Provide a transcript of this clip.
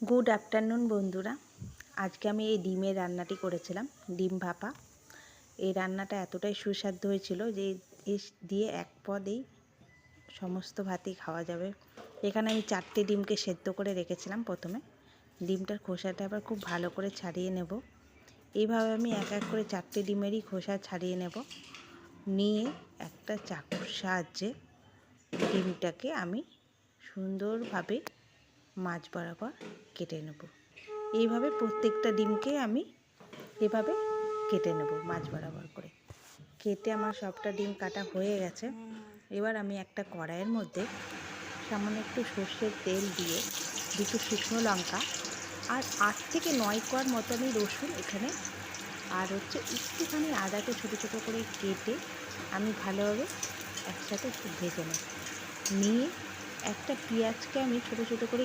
Good afternoon বন্ধুরা। আজকে আমি এই ডিমের রান্নাটি করেছিলাম, ডিম ভাপা। এই রান্নাটা এতটাই সুস্বাদু হয়েছিল যে দিয়ে এক পদেই সমস্ত ভাতই খাওয়া যাবে। এখানে আমি চারটে ডিমকে সেদ্ধ করে রেখেছিলাম প্রথমে। ডিমটার খোসাটা আবার খুব ভালো করে ছাড়িয়ে নেব। এইভাবে আমি এক এক করে চারটে ডিমেরই খোসা ছাড়িয়ে নেব। নিয়ে একটা চাকুর সাহায্যে ডিমটাকে আমি সুন্দরভাবে মাছ বরাবর কেটে নেব। এইভাবে প্রত্যেকটা ডিমকে আমি এভাবে কেটে নেব মাছ বরাবর করে। কেটে আমার সবটা ডিম কাটা হয়ে গেছে। এবার আমি একটা কড়াইয়ের মধ্যে সামান্য একটু সর্ষের তেল দিয়ে দুটো শুকনো লঙ্কা আর আট থেকে নয় কোয়ার মতো আমি রসুন এখানে আর হচ্ছে একটুখানি আদাকে ছোটো ছোটো করে কেটে আমি ভালোভাবে একসাথে একটু ভেজে নেব। নিয়ে একটা পেঁয়াজকে আমি ছোটো ছোটো করে